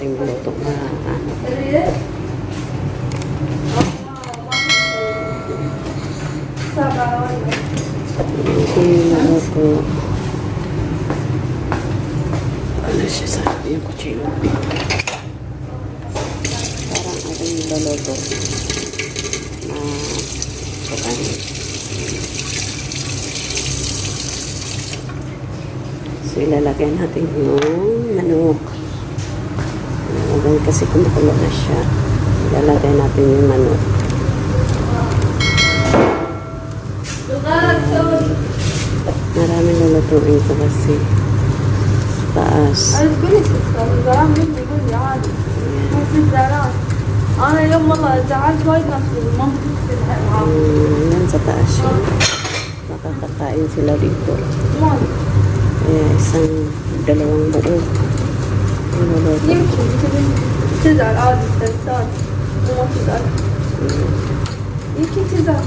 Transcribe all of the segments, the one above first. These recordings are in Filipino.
ating luto na ano. Hindi luto. Ano siya sa yung kutsilo. Parang ating luluto. Na bukan. So ilalagyan natin yung manok. Ilalagay kasi kumukulo na siya. Ilalagay natin yung manok. Maraming lulutuin ko kasi sa taas. عايز قولي ستة زعلان مني قولي عادي ما في زعلان انا يوم والله زعلت وايد ناس بالمنطقة في العالم Hmm, yan sa taas yun. Makakakain sila dito. ما Kaya isang dalawang buo. Ano ba? Kimchi, Cesar, Adis, Cesar. Mga İki Cesar.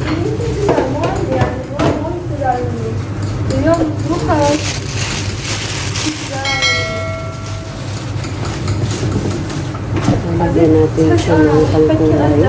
İki Cesar vardı yani. Var, Cesar yanıyor. Dünya bu kadar. Lagyan natin siya ng kalkulay.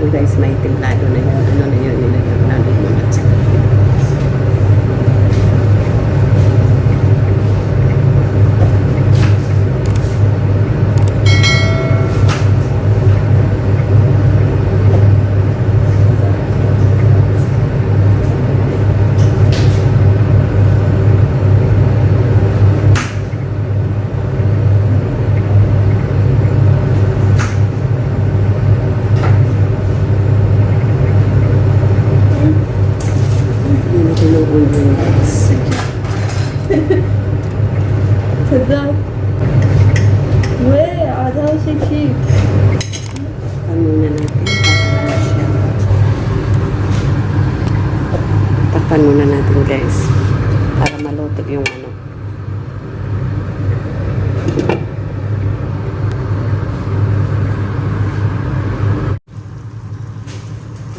ko guys, may templado na yun. Ano na yun, nilagyan ko namin mga tsaka. Yun muna natin guys. Para maluto yung ano.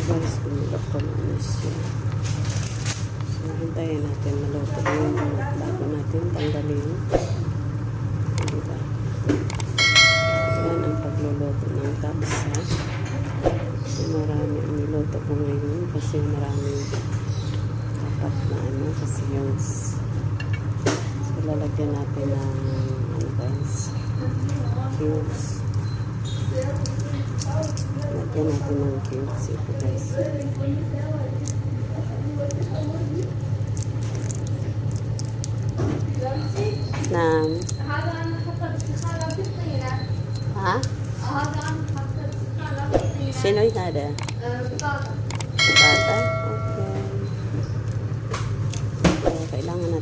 Guys, kumulap ko na siya. So, hintayin natin maluto yung manok bago natin tanggalin. Diba? Yan ang pagluluto ng kapsa. So, marami ang niluto ko ngayon kasi maraming kapat ingredients. So, lalagyan natin ng ano guys, cubes. Lagyan natin ng cubes ito guys. Nam. Ha? sino Sino'y hada? Uh,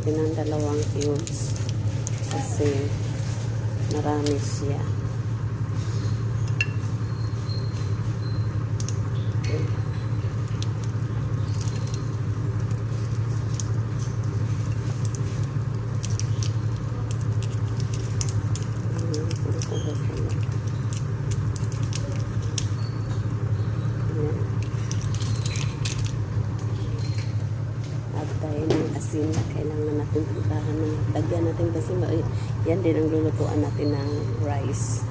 natin ng dalawang cubes. Kasi marami siya. asin. Kailangan natin puntahan ng lagyan natin kasi yan din ang lulutuan natin ng rice.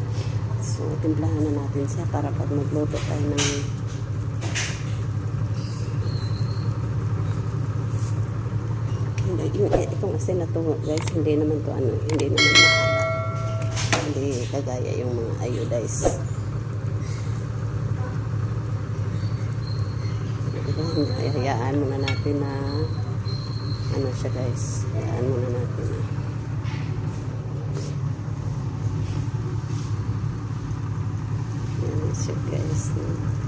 So, timplahan na natin siya para pag magluto tayo ng hindi, yung, itong asin na to guys hindi naman to ano hindi naman mahala hindi kagaya yung mga iodized hayaan muna natin na ano siya guys? Ano muna natin. Ano siya guys. ano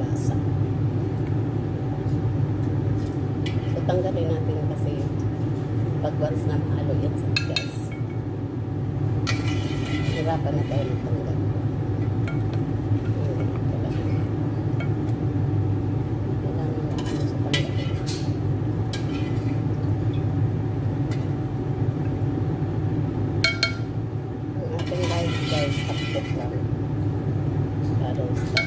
lasa. So, tanggalin natin kasi pag once na mahalo yan sa tigas. Hirapan na tayo matanggal. guys, guys, tapos lang. Para sa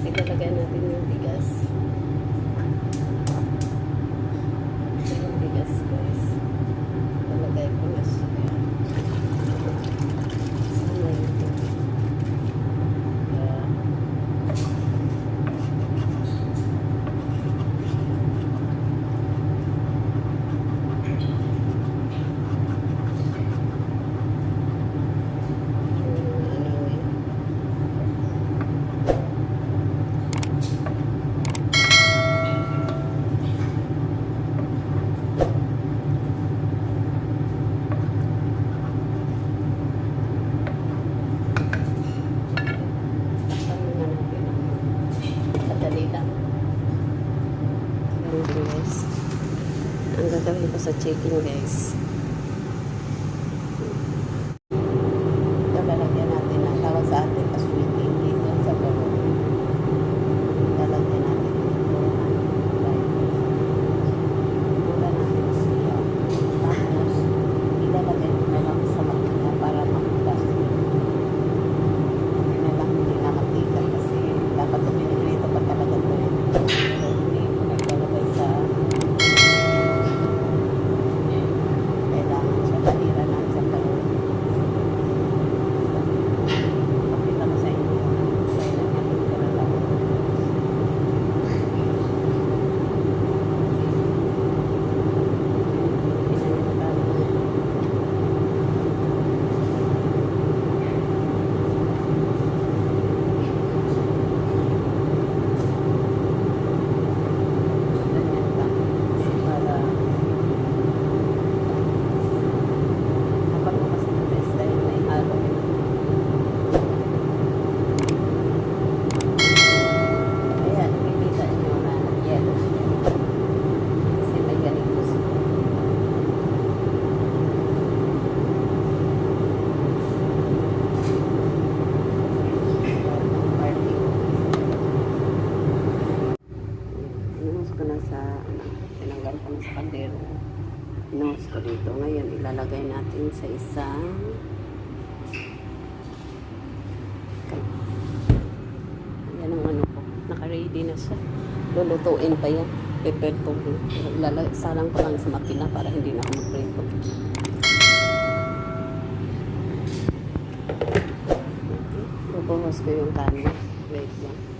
Kasi lalagyan natin yung bigas. taking Ito ngayon ilalagay natin sa isang Ayan ang ano ko. Naka-ready na siya. Lulutuin pa yan. Be. Ilalagay, salang ko lang sa makina para hindi na ako mag-prito. Okay. Bubuhos ko yung kanin. Wait lang.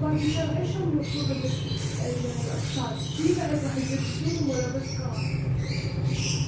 Thank you.